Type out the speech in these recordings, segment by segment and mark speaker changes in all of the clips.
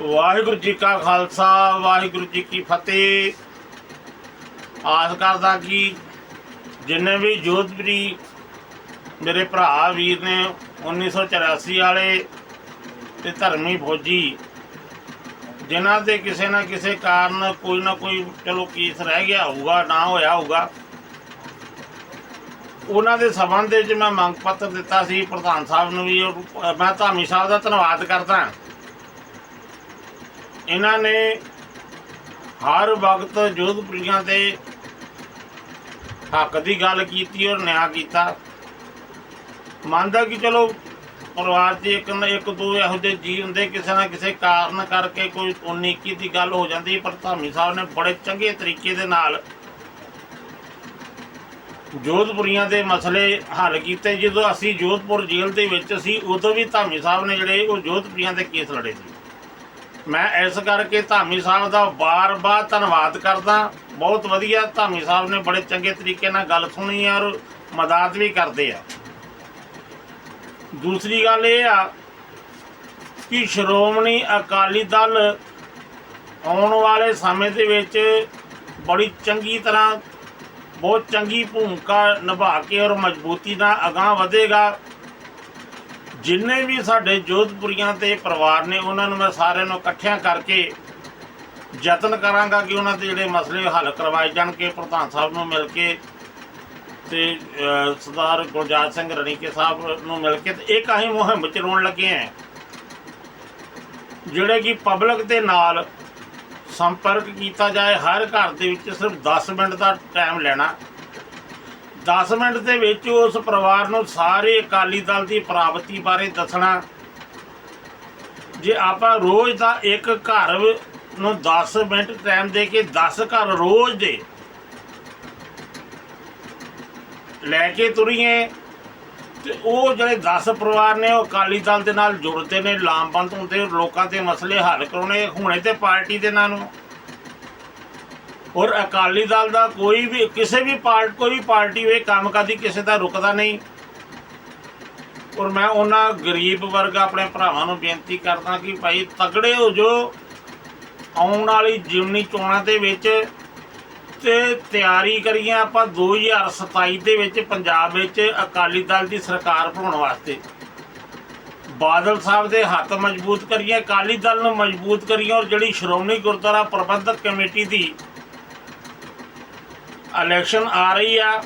Speaker 1: ਵਾਹਿਗੁਰੂ ਜੀ ਕਾ ਖਾਲਸਾ, ਵਾਹਿਗੁਰੂ ਜੀ ਕੀ ਫਤਿਹ। ਆਸ ਕਰਦਾ ਕਿ ਜਿੰਨੇ ਵੀ ਜੋਧਪੁਰੀ ਮੇਰੇ ਭਰਾ ਵੀਰ ਨੇ 1984 ਵਾਲੇ ਤੇ ਧਰਮੀ ਫੌਜੀ, ਜਿਨ੍ਹਾਂ ਦੇ ਕਿਸੇ ਨਾ ਕਿਸੇ ਕਾਰਨ ਕੋਈ ਨਾ ਕੋਈ ਚਲੋ ਕੇਸ ਰਹਿ ਗਿਆ ਹੋਊਗਾ, ਨਾ ਹੋਇਆ ਹੋਊਗਾ। ਉਹਨਾਂ ਦੇ ਸਬੰਧ ਵਿੱਚ ਮੈਂ ਮੰਗ ਪੱਤਰ ਦਿੱਤਾ ਸੀ, ਪ੍ਰਧਾਨ ਸਾਹਿਬ ਨੂੰ ਵੀ ਔਰ ਮੈਂ ਧਾਮੀ ਸਾਹਿਬ ਦਾ ਧੰਨਵਾਦ ਕਰਦਾ। ਇਹਨਾਂ ਨੇ ਹਰ ਵਕਤ ਜੋਧਪੁਰੀਆਂ 'ਤੇ ਹੱਕ ਦੀ ਗੱਲ ਕੀਤੀ ਔਰ ਨਿਆਂ ਕੀਤਾ। ਮੰਨਦਾ ਕਿ ਚਲੋ ਪਰਿਵਾਰ 'ਚ ਇੱਕ ਨਾ ਇੱਕ ਦੋ ਇਹੋ ਜਿਹੇ ਜੀ ਹੁੰਦੇ, ਕਿਸੇ ਨਾ ਕਿਸੇ ਕਾਰਨ ਕਰਕੇ ਕੋਈ ਉਨੀਕੀ ਦੀ ਗੱਲ ਹੋ ਜਾਂਦੀ, ਪਰ ਧਾਮੀ ਸਾਹਿਬ ਨੇ ਬੜੇ ਚੰਗੇ ਤਰੀਕੇ ਦੇ ਨਾਲ ਜੋਧਪੁਰੀਆਂ ਦੇ ਮਸਲੇ ਹੱਲ ਕੀਤੇ। ਜਦੋਂ ਅਸੀਂ ਜੋਧਪੁਰ ਜੇਲ੍ਹ ਦੇ ਵਿੱਚ ਸੀ, ਉਦੋਂ ਵੀ ਧਾਮੀ ਸਾਹਿਬ ਨੇ ਜਿਹੜੇ ਉਹ ਜੋਧਪੁਰੀਆਂ ਦੇ ਕੇਸ ਲੜੇ ਸੀ। ਮੈਂ ਇਸ ਕਰਕੇ ਧਾਮੀ ਸਾਹਿਬ ਦਾ ਬਾਰ-ਬਾਰ ਧੰਨਵਾਦ ਕਰਦਾ। ਬਹੁਤ ਵਧੀਆ, ਧਾਮੀ ਸਾਹਿਬ ਨੇ ਬੜੇ ਚੰਗੇ ਤਰੀਕੇ ਨਾਲ ਗੱਲ ਸੁਣੀ ਆ ਔਰ ਮਦਦ ਵੀ ਕਰਦੇ ਆ। ਦੂਸਰੀ ਗੱਲ ਇਹ ਆ ਕਿ ਸ਼੍ਰੋਮਣੀ ਅਕਾਲੀ ਦਲ ਆਉਣ ਵਾਲੇ ਸਮੇਂ ਦੇ ਵਿੱਚ ਬੜੀ ਚੰਗੀ ਤਰ੍ਹਾਂ, ਬਹੁਤ ਚੰਗੀ ਭੂਮਿਕਾ ਨਿਭਾ ਕੇ ਔਰ ਮਜ਼ਬੂਤੀ ਨਾਲ ਅਗਾਹ ਵਧੇਗਾ। ਜਿੰਨੇ ਵੀ ਸਾਡੇ ਜੋਧਪੁਰੀਆਂ ਤੇ ਪਰਿਵਾਰ ਨੇ, ਉਹਨਾਂ ਨੂੰ ਮੈਂ ਸਾਰਿਆਂ ਨੂੰ ਇਕੱਠਿਆਂ ਕਰਕੇ ਯਤਨ ਕਰਾਂਗਾ ਕਿ ਉਹਨਾਂ ਦੇ ਜਿਹੜੇ ਮਸਲੇ ਹੱਲ ਕਰਵਾਏ ਜਾਣ ਕੇ, ਪ੍ਰਧਾਨ ਸਾਹਿਬ ਨੂੰ ਮਿਲ ਕੇ ਤੇ ਸਰਦਾਰ ਗੁਰਜਾਤ ਸਿੰਘ ਰਣੀਕੇ ਸਾਹਿਬ ਨੂੰ ਮਿਲ ਕੇ ਤੇ ਇੱਕ ਅਸੀਂ ਮੁਹਿੰਮ ਚਲਾਉਣ ਲੱਗੇ ਹਾਂ। ਜਿਹੜੇ ਕਿ ਪਬਲਿਕ ਦੇ ਨਾਲ ਸੰਪਰਕ ਕੀਤਾ ਜਾਏ, ਹਰ ਘਰ ਦੇ ਵਿੱਚ ਸਿਰਫ 10 ਮਿੰਟ ਦਾ ਟਾਈਮ ਲੈਣਾ। 10 ਮਿੰਟ ਦੇ ਵਿੱਚ ਉਸ ਪਰਿਵਾਰ ਨੂੰ ਸਾਰੇ ਅਕਾਲੀ ਦਲ ਦੀ ਪ੍ਰਾਪਤੀ ਬਾਰੇ ਦੱਸਣਾ। ਜੇ ਆਪਾਂ ਰੋਜ਼ ਦਾ ਇੱਕ ਘਰ ਨੂੰ 10 ਮਿੰਟ ਟਾਈਮ ਦੇ ਕੇ 10 ਘਰ ਰੋਜ਼ ਦੇ ਲੈ ਕੇ ਤੁਰੀਏ, ਤੇ ਉਹ ਜਿਹੜੇ 10 ਪਰਿਵਾਰ ਨੇ ਉਹ ਅਕਾਲੀ ਦਲ ਦੇ ਨਾਲ ਜੁੜਦੇ ਨੇ, ਲਾਮਬੰਦ ਹੁੰਦੇ, ਲੋਕਾਂ ਦੇ ਮਸਲੇ ਹੱਲ ਕਰਾਉਣੇ, ਹੁਣੇ ਤੇ ਪਾਰਟੀ ਦੇ ਨਾਲ ਨੂੰ। ਔਰ ਅਕਾਲੀ ਦਲ ਦਾ ਕੋਈ ਵੀ, ਕਿਸੇ ਵੀ ਪਾਰਟ ਕੋਈ ਵੀ ਪਾਰਟੀ ਵੇ ਕੰਮ ਕਰਦੀ, ਕਿਸੇ ਦਾ ਰੁਕਦਾ ਨਹੀਂ। ਔਰ ਮੈਂ ਉਹਨਾਂ ਗਰੀਬ ਵਰਗ ਆਪਣੇ ਭਰਾਵਾਂ ਨੂੰ ਬੇਨਤੀ ਕਰਦਾ ਕਿ ਭਾਈ ਤਗੜੇ ਹੋ ਜੋ ਆਉਣ ਵਾਲੀ ਜਿਮਨੀ ਚੋਣਾਂ ਦੇ ਵਿੱਚ ਤੇ ਤਿਆਰੀ ਕਰੀਏ ਆਪਾਂ 2027 ਦੇ ਵਿੱਚ ਪੰਜਾਬ ਵਿੱਚ ਅਕਾਲੀ ਦਲ ਦੀ ਸਰਕਾਰ ਬਣਾਉਣ ਵਾਸਤੇ। ਬਾਦਲ ਸਾਹਿਬ ਦੇ ਹੱਥ ਮਜ਼ਬੂਤ ਕਰੀਏ, ਅਕਾਲੀ ਦਲ ਨੂੰ ਮਜ਼ਬੂਤ ਕਰੀਏ ਔਰ ਜਿਹੜੀ ਸ਼੍ਰੋਮਣੀ ਗੁਰਦੁਆਰਾ ਪ੍ਰਬੰਧਕ ਕਮੇਟੀ ਦੀ ਇਲੈਕਸ਼ਨ ਆ ਰਹੀ ਆ।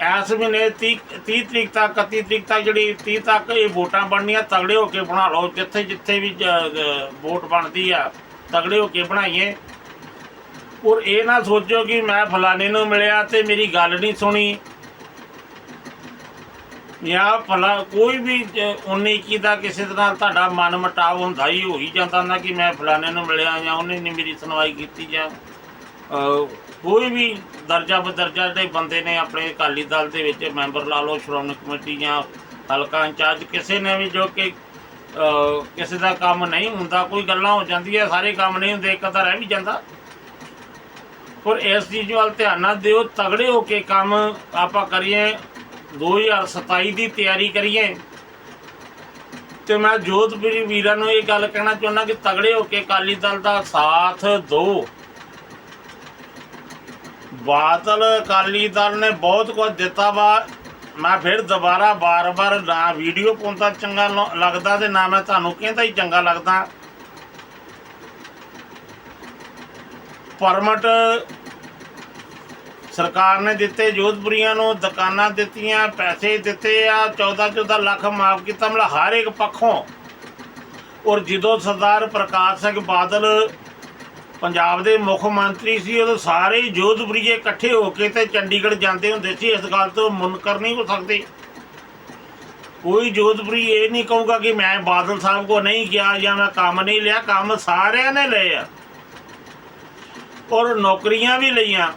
Speaker 1: ਇਸ ਮਹੀਨੇ 30 30 ਤਰੀਕ ਤੱਕ 31 ਤਰੀਕ ਤੱਕ ਜਿਹੜੀ 30 ਤੱਕ ਇਹ ਵੋਟਾਂ ਬਣਨੀਆਂ, ਤਗੜੇ ਹੋ ਕੇ ਬਣਾ ਲਓ। ਜਿੱਥੇ ਜਿੱਥੇ ਵੀ ਵੋਟ ਬਣਦੀ ਆ, ਤਗੜੇ ਹੋ ਕੇ ਬਣਾਈਏ। ਔਰ ਇਹ ਨਾ ਸੋਚੋ ਕਿ ਮੈਂ ਫਲਾਣੇ ਨੂੰ ਮਿਲਿਆ ਤੇ ਮੇਰੀ ਗੱਲ ਨਹੀਂ ਸੁਣੀ। ਜਾਂ ਫਲਾ, ਕੋਈ ਵੀ 19 21 ਦਾ ਕਿਸੇ ਤਰ੍ਹਾਂ ਤੁਹਾਡਾ ਮਨ ਮਟਾਵ ਹੁੰਦਾ ਹੀ ਹੋ ਜਾਂਦਾ ਨਾ ਕਿ ਮੈਂ ਫਲਾਣੇ ਨੂੰ ਮਿਲਿਆ ਜਾਂ ਉਹਨੇ ਨਹੀਂ ਮੇਰੀ ਸੁਣਵਾਈ ਕੀਤੀ ਜਾਂ ਕੋਈ ਵੀ ਦਰਜਾ ਬਦਰਜਾ ਜਿਹੜੇ ਬੰਦੇ ਨੇ ਆਪਣੇ ਅਕਾਲੀ ਦਲ ਦੇ ਵਿੱਚ ਮੈਂਬਰ ਲਾ ਲਓ, ਸ਼੍ਰੋਮਣੀ ਕਮੇਟੀ ਜਾਂ ਹਲਕਾ ਇੰਚਾਰਜ, ਕਿਸੇ ਨੇ ਵੀ ਜੋ ਕਿ ਕਿਸੇ ਦਾ ਕੰਮ ਨਹੀਂ ਹੁੰਦਾ, ਕੋਈ ਗੱਲਾਂ ਹੋ ਜਾਂਦੀਆਂ, ਸਾਰੇ ਕੰਮ ਨਹੀਂ ਹੁੰਦੇ, ਇੱਕ ਅੱਧਾ ਰਹਿ ਵੀ ਜਾਂਦਾ। ਪਰ ਇਸ ਚੀਜ਼ ਵੱਲ ਧਿਆਨ ਨਾ ਦਿਓ, ਤਗੜੇ ਹੋ ਕੇ ਕੰਮ ਆਪਾਂ ਕਰੀਏ 2027 ਦੀ ਤਿਆਰੀ ਕਰੀਏ। ਤੇ ਮੈਂ ਜੋਧਪੁਰੀ ਵੀਰਾਂ ਨੂੰ ਇਹ ਗੱਲ ਕਹਿਣਾ ਚਾਹੁੰਦਾ ਕਿ ਤਗੜੇ ਹੋ ਕੇ ਅਕਾਲੀ ਦਲ ਦਾ ਸਾਥ ਦਿਓ। ਬਾਦਲ ਅਕਾਲੀ ਦਲ ਨੇ ਬਹੁਤ ਕੁਝ ਦਿੱਤਾ ਵਾ। ਮੈਂ ਫਿਰ ਦੁਬਾਰਾ ਬਾਰ-ਬਾਰ ਨਾ ਵੀਡੀਓ ਪਾਉਂਦਾ, ਚੰਗਾ ਲੱਗਦਾ ਤੇ ਨਾ ਮੈਂ ਤੁਹਾਨੂੰ ਕਹਿੰਦਾ ਹੀ ਚੰਗਾ ਲੱਗਦਾ। ਪਰਮਟ ਸਰਕਾਰ ਨੇ ਦਿੱਤੇ, ਜੋਧਪੁਰੀਆਂ ਨੂੰ ਦੁਕਾਨਾਂ ਦਿੱਤੀਆਂ, ਪੈਸੇ ਦਿੱਤੇ ਆ 14 14 ਲੱਖ ਮਾਫ ਕੀਤਾ। ਮਤਲਬ ਹਰ ਇੱਕ ਪੱਖੋਂ। ਔਰ ਜਦੋਂ ਸਰਦਾਰ ਪ੍ਰਕਾਸ਼ ਸਿੰਘ ਬਾਦਲ ਪੰਜਾਬ ਦੇ ਮੁੱਖ ਮੰਤਰੀ ਸੀ, ਉਦੋਂ ਸਾਰੇ ਹੀ ਜੋਧਪੁਰੀਏ ਇਕੱਠੇ ਹੋ ਕੇ ਤੇ ਚੰਡੀਗੜ੍ਹ ਜਾਂਦੇ ਹੁੰਦੇ ਸੀ, ਇਸ ਗੱਲ ਤੋਂ ਮੁਨਕਰ ਨਹੀਂ ਹੋ ਸਕਦੇ। ਕੋਈ ਜੋਧਪੁਰੀ ਇਹ ਨਹੀਂ ਕਹੂਗਾ ਕਿ ਮੈਂ ਬਾਦਲ ਸਾਹਿਬ ਕੋ ਨਹੀਂ ਗਿਆ ਜਾਂ ਮੈਂ ਕੰਮ ਨਹੀਂ ਲਿਆ, ਕੰਮ ਸਾਰਿਆਂ ਨੇ ਲਏ ਆ। ਔਰ ਨੌਕਰੀਆਂ ਵੀ ਲਈਆਂ।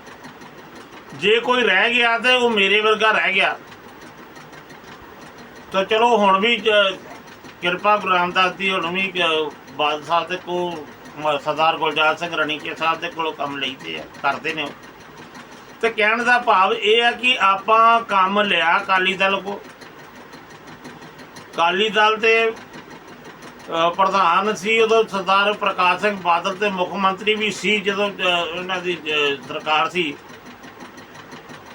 Speaker 1: ਜੇ ਕੋਈ ਰਹਿ ਗਿਆ ਤੇ ਉਹ ਮੇਰੇ ਵਰਗਾ ਰਹਿ ਗਿਆ। ਤਾਂ ਚਲੋ ਹੁਣ ਵੀ ਕਿਰਪਾ ਗੁਰੂ ਰਾਮਦਾਸ ਦੀ, ਹੁਣ ਵੀ ਬਾਦਲ ਸਾਹਿਬ ਦੇ ਕੋ ਸਰਦਾਰ ਗੁਲਜਾਰ ਸਿੰਘ ਰਣੀਕੇ ਸਾਹਿਬ ਦੇ ਕੋਲੋਂ ਕੰਮ ਲਈਦੇ ਆ, ਕਰਦੇ ਨੇ ਉਹ। ਤੇ ਕਹਿਣ ਦਾ ਭਾਵ ਇਹ ਆ ਕਿ ਆਪਾਂ ਕੰਮ ਲਿਆ ਅਕਾਲੀ ਦਲ ਕੋ। ਅਕਾਲੀ ਦਲ ਤੇ ਪ੍ਰਧਾਨ ਸੀ ਉਦੋਂ ਸਰਦਾਰ ਪ੍ਰਕਾਸ਼ ਸਿੰਘ ਬਾਦਲ ਤੇ ਮੁੱਖ ਮੰਤਰੀ ਵੀ ਸੀ ਜਦੋਂ ਉਹਨਾਂ ਦੀ ਸਰਕਾਰ ਸੀ।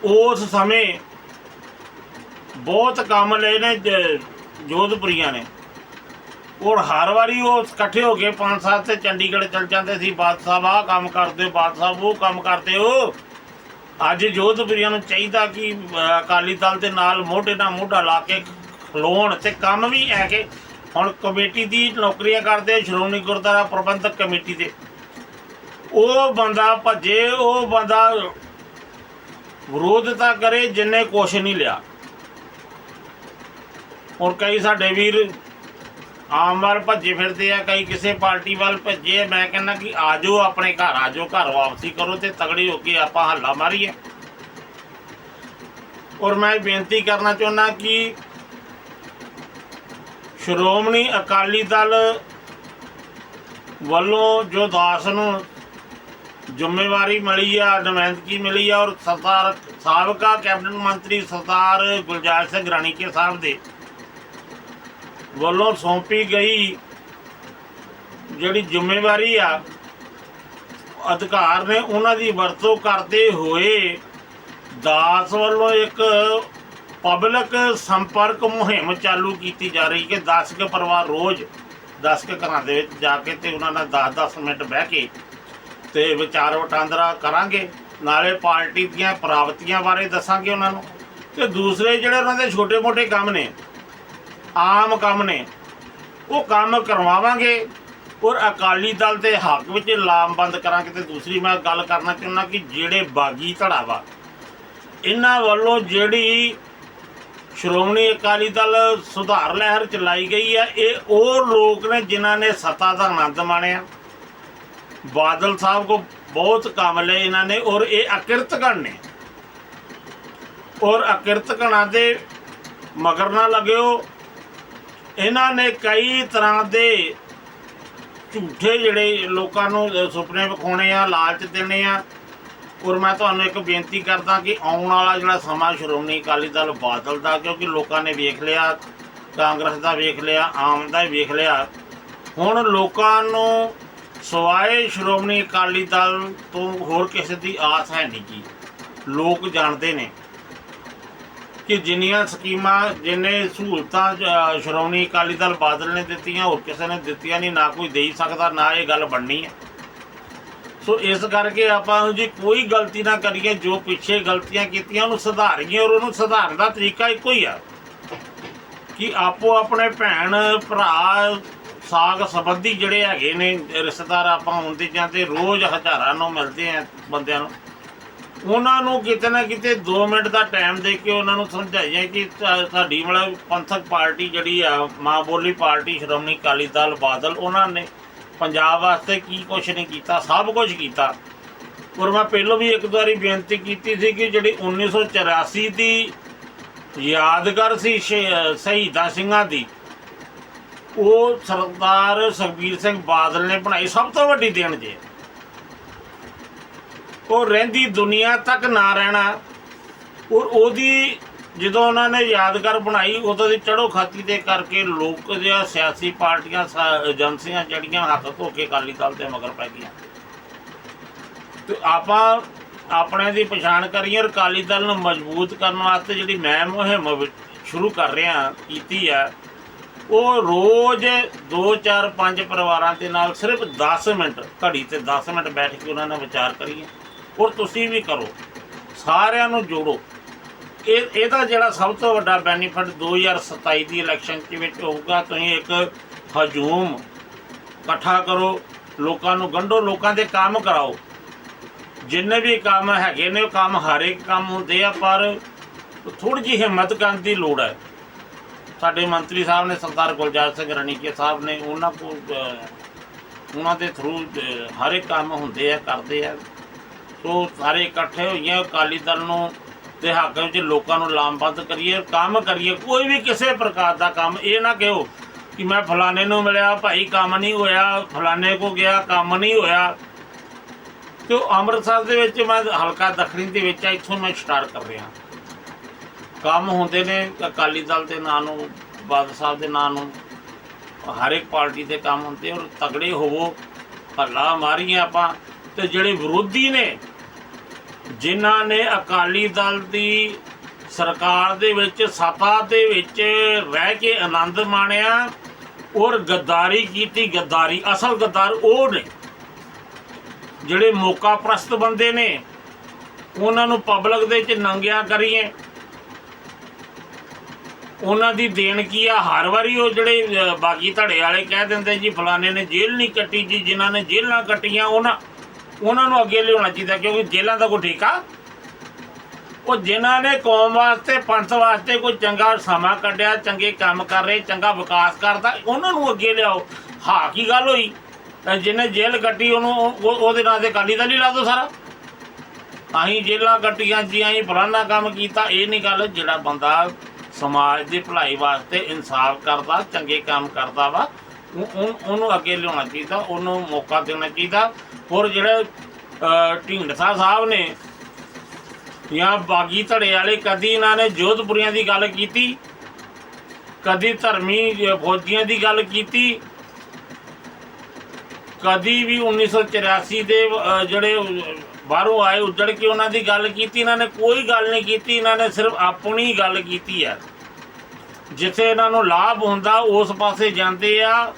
Speaker 1: ਉਸ ਸਮੇਂ ਬਹੁਤ ਕੰਮ ਲਏ ਨੇ ਜੋਧਪੁਰੀਆਂ ਨੇ। ਔਰ ਹਰ ਵਾਰੀ ਉਹ ਇਕੱਠੇ ਹੋ ਕੇ ਪੰਜ ਸਾਲ ਤੇ ਚੰਡੀਗੜ੍ਹ ਚਲ ਜਾਂਦੇ ਸੀ ਬਾਦਸ਼ਾਹ ਸਾਹਿਬ ਆਹ ਕੰਮ ਕਰਦੇ ਹੋ ਬਾਦਸ਼ਾਹ ਉਹ ਕੰਮ ਕਰਦੇ ਹੋ ਅੱਜ ਜੋਧਪੁਰੀਆਂ ਨੂੰ ਚਾਹੀਦਾ ਕਿ ਅਕਾਲੀ ਦਲ ਦੇ ਨਾਲ ਮੋਢੇ ਨਾਲ ਮੋਢਾ ਲਾ ਕੇ ਖਲੋਣ ਤੇ ਕੰਮ ਵੀ ਹੈ ਕਿ ਹੁਣ ਕਮੇਟੀ ਦੀ ਨੌਕਰੀਆਂ ਕਰਦੇ, ਸ਼੍ਰੋਮਣੀ ਗੁਰਦੁਆਰਾ ਪ੍ਰਬੰਧਕ ਕਮੇਟੀ ਦੇ। ਉਹ ਬੰਦਾ ਭੱਜੇ, ਉਹ ਬੰਦਾ ਵਿਰੋਧਤਾ ਕਰੇ, ਜਿੰਨੇ ਕੁਛ ਨਹੀਂ ਲਿਆ। ਔਰ ਕਈ ਸਾਡੇ ਵੀਰ ਆਮ ਵਾਲ ਭੱਜੇ ਫਿਰਦੇ ਆ, ਕਈ ਕਿਸੇ ਪਾਰਟੀ ਵੱਲ ਭੱਜੇ ਆ। ਮੈਂ ਕਹਿੰਦਾ ਕਿ ਆਜੋ ਆਪਣੇ ਘਰ ਆਜੋ ਘਰ ਵਾਪਸੀ ਕਰੋ ਤੇ ਤਗੜੇ ਹੋ ਕੇ ਆਪਾਂ ਹੱਲਾ ਮਾਰੀਏ ਔਰ ਮੈਂ ਬੇਨਤੀ ਕਰਨਾ ਚਾਹੁੰਦਾ ਕਿ ਸ਼੍ਰੋਮਣੀ ਅਕਾਲੀ ਦਲ ਵੱਲੋਂ ਜੋ ਦਾਸ ਨੂੰ ਜ਼ਿੰਮੇਵਾਰੀ ਮਿਲੀ ਆ, ਨੁਮਾਇੰਦਗੀ ਮਿਲੀ ਆ, ਔਰ ਸਰਦਾਰ ਸਾਬਕਾ ਕੈਬਨਿਟ ਮੰਤਰੀ ਸਰਦਾਰ ਗੁਲਜਾਰ ਸਿੰਘ ਰਾਣੀਕੇ ਸਾਹਿਬ ਦੇ ਵੱਲੋਂ ਸੌਂਪੀ ਗਈ ਜਿਹੜੀ ਜ਼ਿੰਮੇਵਾਰੀ ਆ, ਅਧਿਕਾਰ ਨੇ ਉਹਨਾਂ ਦੀ ਵਰਤੋਂ ਕਰਦੇ ਹੋਏ ਦਾਸ ਵੱਲੋਂ ਇੱਕ ਪਬਲਿਕ ਸੰਪਰਕ ਮੁਹਿੰਮ ਚਾਲੂ ਕੀਤੀ ਜਾ ਰਹੀ ਕਿ 10 ਕੇ ਪਰਿਵਾਰ ਰੋਜ਼ 10 ਕੇ ਘਰਾਂ ਦੇ ਵਿੱਚ ਜਾ ਕੇ ਤੇ ਉਹਨਾਂ ਨਾਲ 10-10 ਮਿੰਟ ਬਹਿ ਕੇ ਤੇ ਵਿਚਾਰ ਵਟਾਂਦਰਾ ਕਰਾਂਗੇ। ਨਾਲੇ ਪਾਰਟੀ ਦੀਆਂ ਪ੍ਰਾਪਤੀਆਂ ਬਾਰੇ ਦੱਸਾਂਗੇ ਉਹਨਾਂ ਨੂੰ। ਤੇ ਦੂਸਰੇ ਜਿਹੜੇ ਉਹਨਾਂ ਦੇ ਛੋਟੇ-ਮੋਟੇ ਕੰਮ ਨੇ ਆਮ ਕੰਮ ਨੇ। ਉਹ ਕੰਮ ਕਰਵਾਵਾਂਗੇ ਔਰ ਅਕਾਲੀ ਦਲ ਦੇ ਹੱਕ ਵਿੱਚ ਲਾਮਬੰਦ ਕਰਾਂਗੇ ਤੇ ਦੂਸਰੀ ਮੈਂ ਗੱਲ ਕਰਨਾ ਚਾਹੁੰਦਾ ਕਿ ਜਿਹੜੇ ਬਾਗੀ ਧੜਾਵਾ, ਇਹਨਾਂ ਵੱਲੋਂ ਜਿਹੜੀ ਸ਼੍ਰੋਮਣੀ ਅਕਾਲੀ ਦਲ ਸੁਧਾਰ ਲਹਿਰ ਚਲਾਈ ਗਈ ਹੈ, ਇਹ ਉਹ ਲੋਕ ਨੇ ਜਿਨ੍ਹਾਂ ਨੇ ਸੱਤਾ ਦਾ ਆਨੰਦ ਮਾਣਿਆ। ਬਾਦਲ ਸਾਹਿਬ ਕੋ ਬਹੁਤ ਕੰਮ ਲਏ ਇਹਨਾਂ ਨੇ ਔਰ ਇਹ ਅਕਿਰਤਗਣ ਨੇ। ਔਰ ਅਕਿਰਤਗਣਾਂ ਦੇ ਮਗਰ ਨਾ ਲੱਗਿਓ ਇਹਨਾਂ ਨੇ ਕਈ ਤਰ੍ਹਾਂ ਦੇ ਝੂਠੇ ਜਿਹੜੇ ਲੋਕਾਂ ਨੂੰ ਸੁਪਨੇ ਵਿਖਾਉਣੇ ਆ, ਲਾਲਚ ਦੇਣੇ ਆ। ਔਰ ਮੈਂ ਤੁਹਾਨੂੰ ਇੱਕ ਬੇਨਤੀ ਕਰਦਾ ਕਿ ਆਉਣ ਵਾਲਾ ਜਿਹੜਾ ਸਮਾਂ ਸ਼੍ਰੋਮਣੀ ਅਕਾਲੀ ਦਲ ਬਾਦਲ ਦਾ, ਕਿਉਂਕਿ ਲੋਕਾਂ ਨੇ ਵੇਖ ਲਿਆ, ਕਾਂਗਰਸ ਦਾ ਵੇਖ ਲਿਆ, ਆਮ ਦਾ ਵੇਖ ਲਿਆ। ਹੁਣ ਲੋਕਾਂ ਨੂੰ ਸਵਾਏ ਸ਼੍ਰੋਮਣੀ ਅਕਾਲੀ ਦਲ ਤੋਂ ਹੋਰ ਕਿਸੇ ਦੀ ਆਸ ਹੈ ਨਹੀਂ ਜੀ। ਲੋਕ ਜਾਣਦੇ ਨੇ। ਕਿ ਜਿੰਨੀਆਂ ਸਕੀਮਾਂ ਜਿੰਨੇ ਸਹੂਲਤਾਂ ਅ, ਸ਼੍ਰੋਮਣੀ ਅਕਾਲੀ ਦਲ ਬਾਦਲ ਨੇ ਦਿੱਤੀਆਂ ਹੋਰ ਕਿਸੇ ਨੇ ਦਿੱਤੀਆਂ ਨਹੀਂ ਨਾ ਕੋਈ ਦੇ ਹੀ ਸਕਦਾ ਨਾ ਇਹ ਗੱਲ ਬਣਨੀ ਹੈ। ਸੋ ਇਸ ਕਰਕੇ ਆਪਾਂ ਨੂੰ ਜੀ ਕੋਈ ਗਲਤੀ ਨਾ ਕਰੀਏ ਜੋ ਪਿੱਛੇ ਗਲਤੀਆਂ ਕੀਤੀਆਂ ਉਹਨੂੰ ਸੁਧਾਰੀਏ ਔਰ ਉਹਨੂੰ ਸੁਧਾਰਨ ਦਾ ਤਰੀਕਾ ਇੱਕੋ ਹੀ ਆ। ਕਿ ਆਪੋ ਆਪਣੇ ਭੈਣ ਭਰਾ ਸਾਗ ਸੰਬੰਧੀ ਜਿਹੜੇ ਹੈਗੇ ਨੇ ਰਿਸ਼ਤੇਦਾਰ ਆਪਾਂ ਹੁੰਦੇ ਜਾਂਦੇ ਰੋਜ਼ ਹਜ਼ਾਰਾਂ ਨੂੰ ਮਿਲਦੇ ਆ ਬੰਦਿਆਂ ਨੂੰ। ਉਹਨਾਂ ਨੂੰ ਕਿਤੇ ਨਾ ਕਿਤੇ 2 ਮਿੰਟ ਦਾ ਟਾਈਮ ਦੇ ਕੇ ਉਹਨਾਂ ਨੂੰ ਸਮਝਾਈਏ ਕਿ ਸਾਡੀ ਮਤਲਬ ਪੰਥਕ ਪਾਰਟੀ ਜਿਹੜੀ ਆ, ਮਾਂ ਬੋਲੀ ਪਾਰਟੀ, ਸ਼੍ਰੋਮਣੀ ਅਕਾਲੀ ਦਲ, ਬਾਦਲ, ਉਹਨਾਂ ਨੇ ਪੰਜਾਬ ਵਾਸਤੇ ਕੀ ਕੁਛ ਨਹੀਂ ਕੀਤਾ, ਸਭ ਕੁਝ ਕੀਤਾ। ਔਰ ਮੈਂ ਪਹਿਲਾਂ ਵੀ ਇੱਕ ਦੋ ਵਾਰੀ ਬੇਨਤੀ ਕੀਤੀ ਸੀ ਕਿ ਜਿਹੜੀ 1984 ਦੀ ਯਾਦਗਾਰ ਸੀ, ਸ਼ਹੀਦਾਂ ਸਿੰਘਾਂ ਦੀ, ਉਹ ਸਰਦਾਰ ਸੁਖਬੀਰ ਸਿੰਘ ਬਾਦਲ ਨੇ ਬਣਾਈ, ਸਭ ਤੋਂ ਵੱਡੀ ਦੇਣ ਜੇ। ਉਹ ਰਹਿੰਦੀ ਦੁਨੀਆ ਤੱਕ ਨਾ ਰਹਿਣਾ। ਔਰ ਉਹਦੀ ਜਦੋਂ ਉਹਨਾਂ ਨੇ ਯਾਦਗਾਰ ਬਣਾਈ, ਉਦੋਂ ਦੀ ਚੜੋ ਖਾਤੀ ਦੇ ਕਰਕੇ ਲੋਕ ਜਿਹੜੀਆਂ ਸਿਆਸੀ ਪਾਰਟੀਆਂ, ਸਾ- ਏਜੰਸੀਆਂ ਜਿਹੜੀਆਂ ਹੱਥ ਧੋ ਕੇ ਅਕਾਲੀ ਦਲ ਦੇ ਮਗਰ ਪੈ ਗਈਆਂ। ਤੇ ਆਪਾਂ ਆਪਣੇ ਦੀ ਪਛਾਣ ਕਰੀਏ ਔਰ ਅਕਾਲੀ ਦਲ ਨੂੰ ਮਜ਼ਬੂਤ ਕਰਨ ਵਾਸਤੇ ਜਿਹੜੀ ਮੈਂ ਮੁਹਿੰਮ ਸ਼ੁਰੂ ਕਰ ਰਿਹਾ, ਕੀਤੀ ਹੈ ਉਹ ਰੋਜ਼ 2 4 5 ਪਰਿਵਾਰਾਂ ਦੇ ਨਾਲ ਸਿਰਫ 10 ਮਿੰਟ, ਘੜੀ ਤੇ 10 ਮਿੰਟ ਬੈਠ ਕੇ ਉਹਨਾਂ ਨਾਲ ਵਿਚਾਰ ਕਰੀਏ। ਔਰ ਤੁਸੀਂ ਵੀ ਕਰੋ। ਸਾਰਿਆਂ ਨੂੰ ਜੋੜੋ। ਇਹ, ਇਹਦਾ ਜਿਹੜਾ ਸਭ ਤੋਂ ਵੱਡਾ ਬੈਨੀਫਿਟ 2027 ਦੀ ਇਲੈਕਸ਼ਨ ਦੇ ਵਿੱਚ ਹੋਊਗਾ, ਤੁਸੀਂ ਇੱਕ ਹਜੂਮ ਇਕੱਠਾ ਕਰੋ, ਲੋਕਾਂ ਨੂੰ ਗੰਢੋ, ਲੋਕਾਂ ਦੇ ਕੰਮ ਕਰਾਓ। ਜਿੰਨੇ ਵੀ ਕੰਮ ਹੈਗੇ ਨੇ, ਉਹ ਕੰਮ ਹਰ ਇੱਕ ਕੰਮ ਹੁੰਦੇ ਆ, ਪਰ ਥੋੜੀ ਜਿਹੀ ਹਿੰਮਤ ਕਰਨ ਦੀ ਲੋੜ ਹੈ। ਸਾਡੇ ਮੰਤਰੀ ਸਾਹਿਬ ਨੇ ਸਰਦਾਰ ਗੁਲਜਾਰ ਸਿੰਘ ਰਣੀਕੇ ਸਾਹਿਬ ਨੇ ਉਹਨਾਂ ਕੋਲ ਉਹਨਾਂ ਦੇ ਥਰੂ ਹਰ ਇੱਕ ਕੰਮ ਹੁੰਦੇ ਆ, ਕਰਦੇ ਆ। ਸੋ ਸਾਰੇ ਇਕੱਠੇ ਹੋਈਏ ਅਕਾਲੀ ਦਲ ਨੂੰ ਦੇ ਹੱਕ ਵਿੱਚ ਲੋਕਾਂ ਨੂੰ ਲਾਮਬੰਦ ਕਰੀਏ, ਕੰਮ ਕਰੀਏ, ਕੋਈ ਵੀ ਕਿਸੇ ਪ੍ਰਕਾਰ ਦਾ ਕੰਮ, ਇਹ ਨਾ ਕਹੋ ਕਿ ਮੈਂ ਫਲਾਣੇ ਨੂੰ ਮਿਲਿਆ, ਭਾਈ ਕੰਮ ਨਹੀਂ ਹੋਇਆ, ਫਲਾਣੇ ਕੋ ਗਿਆ, ਕੰਮ ਨਹੀਂ ਹੋਇਆ। ਤੇ ਉਹ ਅੰਮ੍ਰਿਤਸਰ ਦੇ ਵਿੱਚ ਮੈਂ ਹਲਕਾ ਦੱਖਣੀ ਦੇ ਵਿੱਚ ਆ, ਇੱਥੋਂ ਮੈਂ ਸਟਾਰਟ ਕਰ ਰਿਹਾ। ਕੰਮ ਹੁੰਦੇ ਨੇ ਅਕਾਲੀ ਦਲ ਦੇ ਨਾਂ ਨੂੰ, ਬਾਦਲ ਸਾਹਿਬ ਦੇ ਨਾਂ ਨੂੰ, ਹਰ ਇੱਕ ਪਾਰਟੀ ਦੇ ਕੰਮ ਹੁੰਦੇ ਔਰ ਤਗੜੇ ਹੋਵੋ, ਹੱਲਾ ਮਾਰੀਆਂ ਆਪਾਂ, ਤੇ ਜਿਹੜੇ ਵਿਰੋਧੀ ਨੇ ਜਿਨ੍ਹਾਂ ਨੇ ਅਕਾਲੀ ਦਲ ਦੀ ਸਰਕਾਰ ਦੇ ਵਿੱਚ ਸੱਤਾ ਦੇ ਵਿੱਚ ਰਹਿ ਕੇ ਆਨੰਦ ਮਾਣਿਆ ਔਰ ਗੱਦਾਰੀ ਕੀਤੀ। ਗੱਦਾਰੀ ਅਸਲ ਗੱਦਾਰ ਉਹ ਨੇ ਜਿਹੜੇ ਮੌਕਾ ਪ੍ਰਸਤ ਬੰਦੇ ਨੇ। ਉਹਨਾਂ ਨੂੰ ਪਬਲਿਕ ਦੇ ਵਿੱਚ ਨੰਗਿਆ ਕਰੀਏ। ਉਹਨਾਂ ਦੀ ਦੇਣ ਕੀ ਆ? ਹਰ ਵਾਰੀ ਉਹ ਜਿਹੜੇ ਅਹ, ਬਾਗੀ ਧੜੇ ਵਾਲੇ ਕਹਿ ਦਿੰਦੇ ਜੀ ਫਲਾਣੇ ਨੇ ਜੇਲ੍ਹ ਨਹੀਂ ਕੱਟੀ ਜੀ ਜਿਨ੍ਹਾਂ ਨੇ ਜੇਲ੍ਹਾਂ ਕੱਟੀਆਂ ਉਹਨਾਂ ਉਹਨਾਂ ਨੂੰ ਅੱਗੇ ਲਿਆਉਣਾ ਚਾਹੀਦਾ ਕਿਉਂਕਿ ਜੇਲ੍ਹਾਂ ਦਾ ਕੋਈ ਠੇਕਾ? ਉਹ ਜਿਨ੍ਹਾਂ ਨੇ ਕੌਮ ਵਾਸਤੇ, ਪੰਥ ਵਾਸਤੇ ਕੋਈ ਚੰਗਾ ਸਮਾਂ ਕੱਢਿਆ, ਚੰਗੇ ਕੰਮ ਕਰ ਰਹੇ, ਚੰਗਾ ਵਿਕਾਸ ਕਰਦਾ ਉਹਨਾਂ ਨੂੰ ਅੱਗੇ ਲਿਆਓ। ਹਾਂ, ਕੀ ਗੱਲ ਹੋਈ? ਜਿਹਨੇ ਜੇਲ੍ਹ ਕੱਟੀ, ਉਹਨੂੰ ਉਹਦੇ ਨਾਂ ਤੇ ਕਾਲੀ ਦਾ ਨਹੀਂ ਲਾ ਦੋ ਸਾਰਾ। ਅਸੀਂ ਜੇਲ੍ਹਾਂ ਕੱਟੀਆਂ ਜੀ, ਅਸੀਂ ਫਲਾਨਾ ਕੰਮ ਕੀਤਾ। ਇਹ ਨਹੀਂ ਗੱਲ ਜਿਹੜਾ ਬੰਦਾ ਸਮਾਜ ਦੀ ਭਲਾਈ ਵਾਸਤੇ ਇਨਸਾਫ ਕਰਦਾ, ਚੰਗੇ ਕੰਮ ਕਰਦਾ ਵਾ ਉਹਨੂੰ ਅੱਗੇ ਲਿਆਉਣਾ ਚਾਹੀਦਾ ਉਹਨੂੰ ਮੌਕਾ ਦੇਣਾ ਚਾਹੀਦਾ। ਔਰ ਜਿਹੜੇ ਅਹ, ਢੀਂਡਸਾ ਸਾਹਿਬ ਨੇ ਜਾਂ ਬਾਗੀ ਧੜੇ ਵਾਲੇ ਕਦੀ ਇਹਨਾਂ ਨੇ ਜੋਧਪੁਰੀਆਂ ਦੀ ਗੱਲ ਕੀਤੀ ਕਦੀ ਧਰਮੀ ਫੌਜੀਆਂ ਦੀ ਗੱਲ ਕੀਤੀ ਕਦੀ ਵੀ 1984 ਦੇ ਜਿਹੜੇ ਬਾਹਰੋਂ ਆਏ ਉੱਜੜ ਕੇ ਉਹਨਾਂ ਦੀ ਗੱਲ ਕੀਤੀ ਇਹਨਾਂ ਨੇ ਕੋਈ ਗੱਲ ਨਹੀਂ ਕੀਤੀ ਇਹਨਾਂ ਨੇ ਸਿਰਫ ਆਪਣੀ ਗੱਲ ਕੀਤੀ ਹੈ। ਜਿੱਥੇ ਇਹਨਾਂ ਨੂੰ ਲਾਭ ਹੁੰਦਾ ਉਸ ਪਾਸੇ ਜਾਂਦੇ ਆ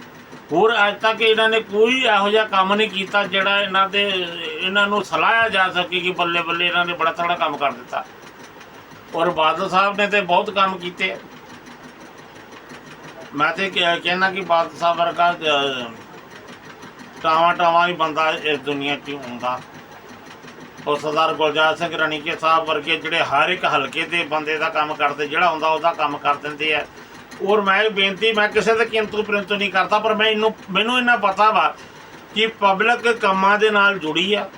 Speaker 1: ਹੋਰ ਅੱਜ ਤੱਕ ਇਹਨਾਂ ਨੇ ਕੋਈ ਇਹੋ ਜਿਹਾ ਕੰਮ ਨਹੀਂ ਕੀਤਾ ਜਿਹੜਾ ਇਹਨਾਂ ਦੇ ਇਹਨਾਂ ਨੂੰ ਸਲਾਹਿਆ ਜਾ ਸਕੇ ਕਿ ਬੱਲੇ ਬੱਲੇ ਇਹਨਾਂ ਨੇ ਬੜਾ ਤਗੜਾ ਕੰਮ ਕਰ ਦਿੱਤਾ। ਔਰ ਬਾਦਲ ਸਾਹਿਬ ਨੇ ਤੇ ਬਹੁਤ ਕੰਮ ਕੀਤੇ। ਮੈਂ ਤੇ ਕਹਿ- ਕਹਿਣਾ ਕਿ ਬਾਦਲ ਸਾਹਿਬ ਵਰਗਾ ਅਹ, ਟਾਵਾਂ ਟਾਵਾਂ ਹੀ ਬੰਦਾ ਇਸ ਦੁਨੀਆ 'ਚ ਹੁੰਦਾ। ਉਹ ਸਰਦਾਰ ਗੁਲਜ਼ਾਰ ਸਿੰਘ ਰਣੀਕੇ ਸਾਹਿਬ ਵਰਗੇ ਜਿਹੜੇ ਹਰ ਇੱਕ ਹਲਕੇ ਦੇ ਬੰਦੇ ਦਾ ਕੰਮ ਕਰਦੇ ਜਿਹੜਾ ਹੁੰਦਾ ਉਹਦਾ ਕੰਮ ਕਰ ਦਿੰਦੇ ਆ। ਔਰ ਮੈਂ ਇਹ ਬੇਨਤੀ, ਮੈਂ ਕਿਸੇ ਦੇ ਕਿੰਤੂ ਪਰੰਤੂ ਨਹੀਂ ਕਰਦਾ, ਪਰ ਮੈਂ ਇਹਨੂੰ, ਮੈਨੂੰ ਇਹਨਾਂ ਪਤਾ ਵਾ ਕਿ ਪਬਲਿਕ ਕੰਮਾਂ ਦੇ ਨਾਲ ਜੁੜੀ ਆ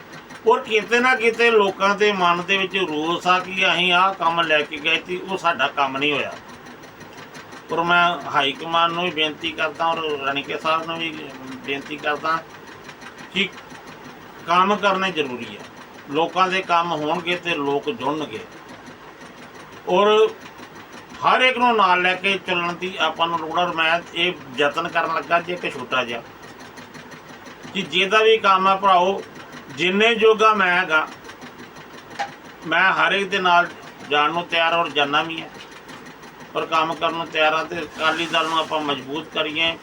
Speaker 1: ਔਰ ਕਿਤੇ ਨਾ ਕਿਤੇ ਲੋਕਾਂ ਦੇ ਮਨ ਦੇ ਵਿੱਚ ਰੋਸ ਆ ਕਿ ਅਸੀਂ ਆਹ ਕੰਮ ਲੈ ਕੇ ਗਏ ਸੀ ਉਹ ਸਾਡਾ ਕੰਮ ਨਹੀਂ ਹੋਇਆ। ਔਰ ਮੈਂ ਹਾਈ ਕਮਾਂਡ ਨੂੰ ਵੀ ਬੇਨਤੀ ਕਰਦਾ ਔਰ ਰਣੀਕੇ ਸਾਹਿਬ ਨੂੰ ਵੀ ਬੇਨਤੀ ਕਰਦਾ ਕਿ ਕੰਮ ਕਰਨੇ ਜ਼ਰੂਰੀ ਆ। ਲੋਕਾਂ ਦੇ ਕੰਮ ਹੋਣਗੇ ਤੇ ਲੋਕ ਜੁੜਨਗੇ। ਔਰ ਹਰ ਇੱਕ ਨੂੰ ਨਾਲ ਲੈ ਕੇ ਚੱਲਣ ਦੀ ਆਪਾਂ ਨੂੰ ਲੋੜ ਔਰ ਮੈਂ ਇਹ ਯਤਨ ਕਰਨ ਲੱਗਾ ਜੇ ਕਿ ਛੋਟਾ ਜਿਹਾ। ਕਿ ਜਿਹਦਾ ਵੀ ਕੰਮ ਆ ਭਰਾਓ, ਜਿੰਨੇ ਜੋਗਾ ਮੈਂ ਹੈਗਾ, ਮੈਂ ਹਰ ਇੱਕ ਦੇ ਨਾਲ ਜਾਣ ਨੂੰ ਤਿਆਰ ਔਰ ਜਾਣਾ ਵੀ ਹੈ। ਪਰ ਕੰਮ ਕਰਨ ਨੂੰ ਤਿਆਰ ਆ ਤੇ ਅਕਾਲੀ ਦਲ ਨੂੰ ਆਪਾਂ ਮਜ਼ਬੂਤ ਕਰੀਏ,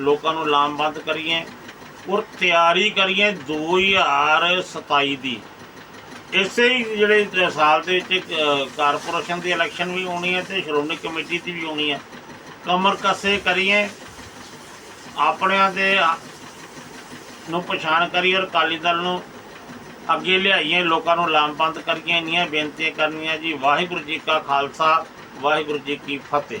Speaker 1: ਲੋਕਾਂ ਨੂੰ ਲਾਮਬੰਦ ਕਰੀਏ, ਔਰ ਤਿਆਰੀ ਕਰੀਏ 2027 ਦੀ। ਇਸੇ ਹੀ ਜਿਹੜੇ ਸਾਲ ਦੇ ਵਿੱਚ ਕਾਰਪੋਰੇਸ਼ਨ ਦੀ ਇਲੈਕਸ਼ਨ ਵੀ ਹੋਣੀ ਹੈ ਤੇ ਸ਼੍ਰੋਮਣੀ ਕਮੇਟੀ ਦੀ ਵੀ ਹੋਣੀ ਹੈ। ਕਮਰ ਕਸੇ ਕਰੀਏ, ਆਪਣਿਆਂ ਦੇ ਨੂੰ ਪਛਾਣ ਕਰੀਏ ਔਰ ਅਕਾਲੀ ਦਲ ਨੂੰ ਅੱਗੇ ਲਿਆਈਏ, ਲੋਕਾਂ ਨੂੰ ਲਾਮਬੰਦ ਕਰੀਏ। ਇੰਨੀਆਂ ਬੇਨਤੀਆਂ ਕਰਨੀਆਂ ਜੀ। ਵਾਹਿਗੁਰੂ ਜੀ ਕਾ ਖਾਲਸਾ, ਵਾਹਿਗੁਰੂ ਜੀ ਕੀ ਫਤਿਹ।